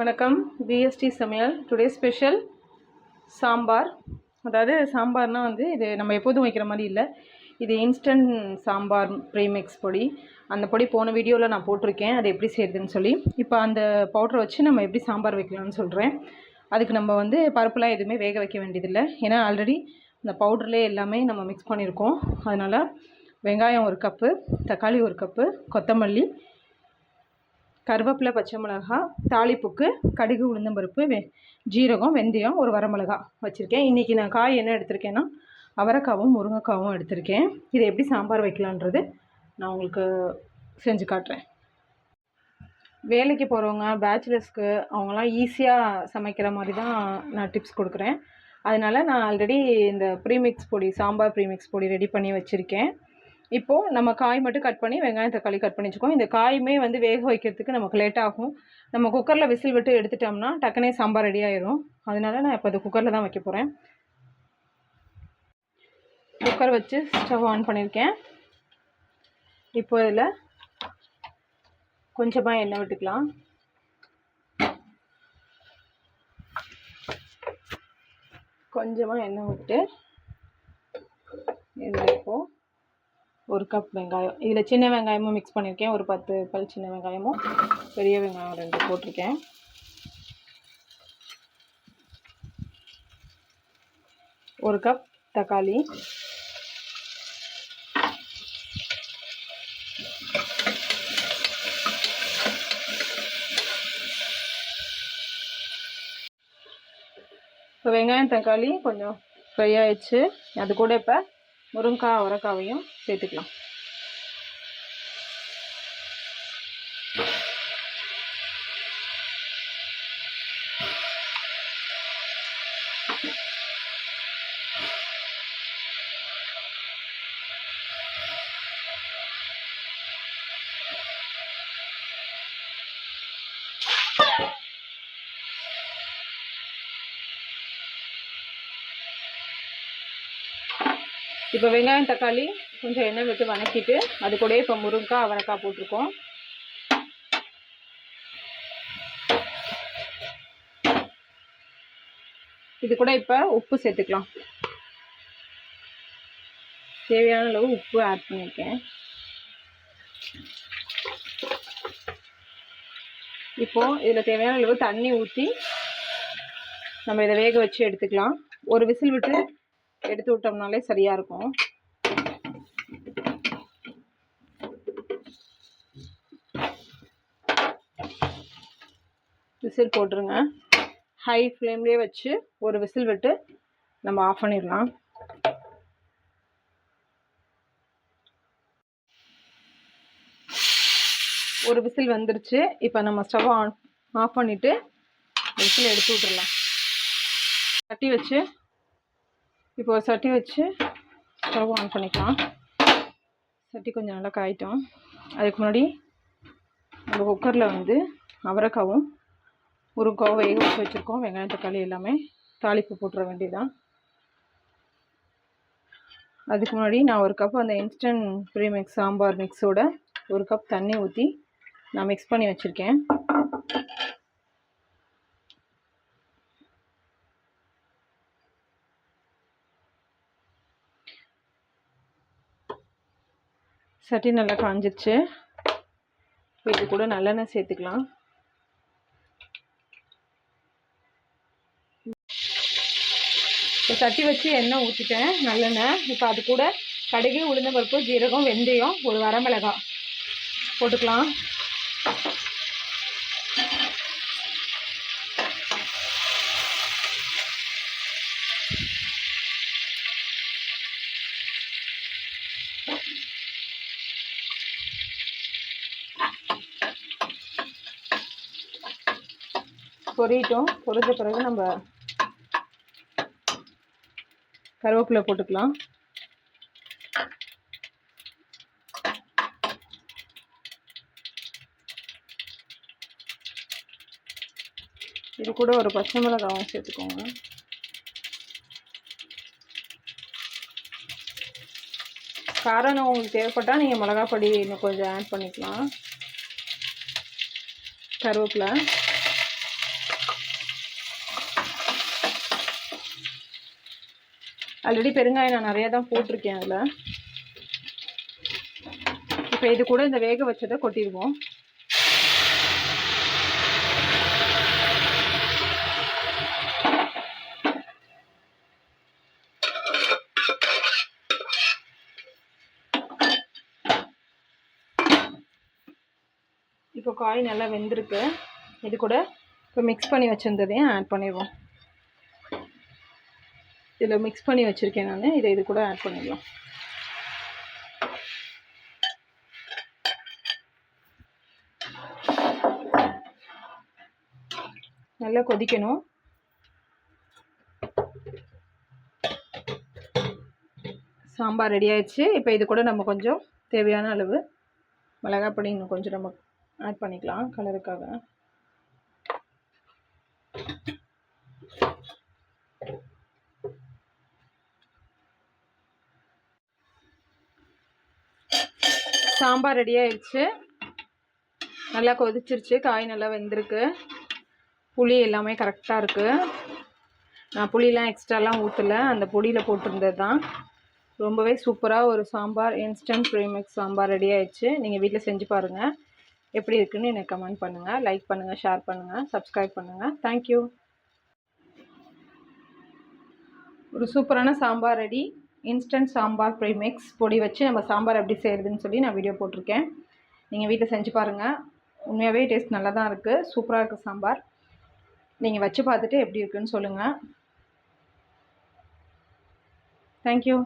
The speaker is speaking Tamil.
வணக்கம். பிஎஸ்டி சமையல். Today special sambar. அதாவது சாம்பார்னால் வந்து இது நம்ம எப்போதும் வைக்கிற மாதிரி இல்லை. இது இன்ஸ்டன்ட் சாம்பார் ப்ரீமிக்ஸ் பொடி. அந்த பொடி போன வீடியோவில் நான் போட்டிருக்கேன். அது எப்படி செய்யுதுன்னு சொல்லி. இப்போ அந்த பவுடரை வச்சு நம்ம எப்படி சாம்பார் வைக்கலாம்னு சொல்கிறேன் அதுக்கு நம்ம வந்து பருப்புலாம் எதுவுமே வேக வைக்க வேண்டியதில்லை. ஏன்னா ஆல்ரெடி இந்த பவுடர்லேயே எல்லாமே நம்ம மிக்ஸ் பண்ணியிருக்கோம். அதனால் வெங்காயம் ஒரு கப்பு தக்காளி ஒரு கப்பு கொத்தமல்லி கருவேப்பிலை பச்சை மிளகா தாளிப்புக்கு கடுகு உளுந்தம்பருப்பு வெ ஜீரகம் வெந்தயம் ஒரு வரமிளகா வச்சுருக்கேன். இன்றைக்கி நான் காய் என்ன எடுத்திருக்கேன்னா அவரைக்காவும் முருங்கைக்காவும் எடுத்திருக்கேன். இதை எப்படி சாம்பார் வைக்கலான்றது நான் உங்களுக்கு செஞ்சு காட்டுறேன். வேலைக்கு போகிறவங்க பேச்சுலர்ஸ்க்கு அவங்களாம் ஈஸியாக சமைக்கிற மாதிரி தான் நான் டிப்ஸ் கொடுக்குறேன். அதனால் நான் ஆல்ரெடி இந்த ப்ரீமிக்ஸ் பொடி சாம்பார் ப்ரீமிக்ஸ் பொடி ரெடி பண்ணி வச்சுருக்கேன். இப்போது நம்ம காய் மட்டும் கட் பண்ணி வெங்காயம் தக்காளி கட் பண்ணி வச்சுக்கோம் இந்த காயுமே வந்து வேக வைக்கிறதுக்கு நமக்கு லேட் ஆகும். நம்ம குக்கரில் விசில் விட்டு எடுத்துட்டோம்னா டக்குனே சாம்பார் ரெடி ஆயிரும். அதனால நான் இப்போ அது குக்கரில் தான் வைக்க போகிறேன் குக்கர் வச்சு ஸ்டவ் ஆன் பண்ணியிருக்கேன் இப்போ இதில் கொஞ்சமாக எண்ணெய் விட்டுக்கலாம். கொஞ்சமாக எண்ணெய் விட்டு இது இப்போது ஒரு கப் வெங்காயம். இதில் சின்ன வெங்காயமும் மிக்ஸ் பண்ணியிருக்கேன் ஒரு பத்து பல் சின்ன வெங்காயமும் பெரிய வெங்காயம் ரெண்டு போட்டிருக்கேன். ஒரு கப் தக்காளி. இப்போ வெங்காயம் தக்காளி கொஞ்சம் ஃப்ரை ஆயிடுச்சு. அது கூட இப்போ முருங்கைக்காய் அவரைக்காவையும் சேர்த்துக்கலாம். இப்போ வெங்காயம் தக்காளி கொஞ்சம் எண்ணெய் விட்டு வதக்கிட்டு அது கூடயே இப்போ முருங்கைக்காய் அவரைக்காய் போட்டிருக்கோம். இது கூட இப்போ உப்பு சேர்த்துக்கலாம். தேவையான அளவு உப்பு ஆட் பண்ணியிருக்கேன். இப்போ இதில் தேவையான அளவு தண்ணி ஊற்றி நம்ம இதை வேக வச்சு எடுத்துக்கலாம். ஒரு விசில் விட்டு எடுத்து விட்டோம்னாலே சரியாக இருக்கும். விசில் போட்டுருங்க. ஹை ஃப்ளேம்லேயே வச்சு ஒரு விசில் விட்டு நம்ம ஆஃப் பண்ணிடலாம். ஒரு விசில் வந்துருச்சு. இப்போ நம்ம ஸ்டவ் ஆன் ஆஃப் பண்ணிவிட்டு விசில் எடுத்து விட்டுடலாம் தட்டி வச்சு இப்போ ஒரு சட்டி வச்சு ஸ்டவ் ஆன் பண்ணிக்கலாம். சட்டி கொஞ்சம் நல்லா காயிட்டோம். அதுக்கு முன்னாடி நம்ம குக்கரில் வந்து அவரைக்காவும் ஒரு வேக வச்சு வச்சுருக்கோம் வெங்காயம் தக்காளி எல்லாமே தாளிப்பு போட்டுற வேண்டியதான் அதுக்கு முன்னாடி நான் ஒரு கப் அந்த இன்ஸ்டன்ட் ப்ரீமிக்ஸ் சாம்பார் மிக்ஸோட ஒரு கப் தண்ணி ஊற்றி நான் மிக்ஸ் பண்ணி வச்சுருக்கேன். சட்டி நல்லா காஞ்சிருச்சு. இது கூட நல்லெண்ணெய் சேர்த்துக்கலாம். இப்போ சட்டி வச்சு எண்ணெய் ஊற்றிட்டேன் நல்லெண்ணெய். இப்போ அது கூட கடுகு உளுந்தம்பருப்பு ஜீரகம் வெந்தயம் ஒரு வரமிளகாய் போட்டுக்கலாம். பொரியட்டும் பொரிஞ்ச பிறகு நம்ம கருவேப்பிலை போட்டுக்கலாம். இது கூட ஒரு பச்சை மிளகாவும் சேர்த்துக்கோங்க. காரம் உங்களுக்கு தேவைப்பட்டால் நீங்கள் மிளகாப்பொடி பொடி இன்னும் கொஞ்சம் ஆட் பண்ணிக்கலாம். கருவேப்பிலை. ஆல்ரெடி பெருங்காயம் நான் நிறையா தான் போட்டிருக்கேன் அதில். இப்போ இது கூட இந்த வேக வச்சதை கொட்டிடுவோம். இப்போ காய் நல்லா வெந்திருக்கு. இது கூட இப்போ மிக்ஸ் பண்ணி வச்சுருந்ததையும் ஆட் பண்ணிடுவோம். இதில் மிக்ஸ் பண்ணி வச்சுருக்கேன் நான். இதை இது கூட ஆட் பண்ணிடலாம். நல்லா கொதிக்கணும். சாம்பார் ரெடி ஆயிடுச்சு. இப்போ இது கூட நம்ம கொஞ்சம் தேவையான அளவு மிளகாய் பொடி இன்னும் கொஞ்சம் நம்ம ஆட் பண்ணிக்கலாம் கலருக்காக சாம்பார் ரெடி ஆயிடுச்சு நல்லா கொதிச்சிருச்சு. காய் நல்லா வெந்திருக்கு. புளி எல்லாமே கரெக்டாக இருக்குது நான் புளியெலாம் எக்ஸ்ட்ராலாம் ஊற்றலை அந்த பொடியில் போட்டிருந்தது தான் ரொம்பவே சூப்பராக ஒரு sambar instant premix sambar ready ஆயிடுச்சு நீங்கள் வீட்டில் செஞ்சு பாருங்கள் எப்படி இருக்குன்னு எனக்கு கமெண்ட் பண்ணுங்கள் லைக் பண்ணுங்கள் ஷேர் பண்ணுங்கள் சப்ஸ்கிரைப் பண்ணுங்கள் தேங்க்யூ ஒரு சூப்பரான sambar ready instant sambar premix பொடி வச்சு நம்ம சாம்பார் எப்படி செய்கிறதுன்னு சொல்லி நான் வீடியோ போட்டிருக்கேன். நீங்கள் வீட்டில் செஞ்சு பாருங்கள் உண்மையாகவே டேஸ்ட் நல்லா தான் இருக்குது சூப்பராக இருக்குது சாம்பார். நீங்கள் வச்சு பார்த்துட்டு எப்படி இருக்குன்னு சொல்லுங்கள் தேங்க்யூ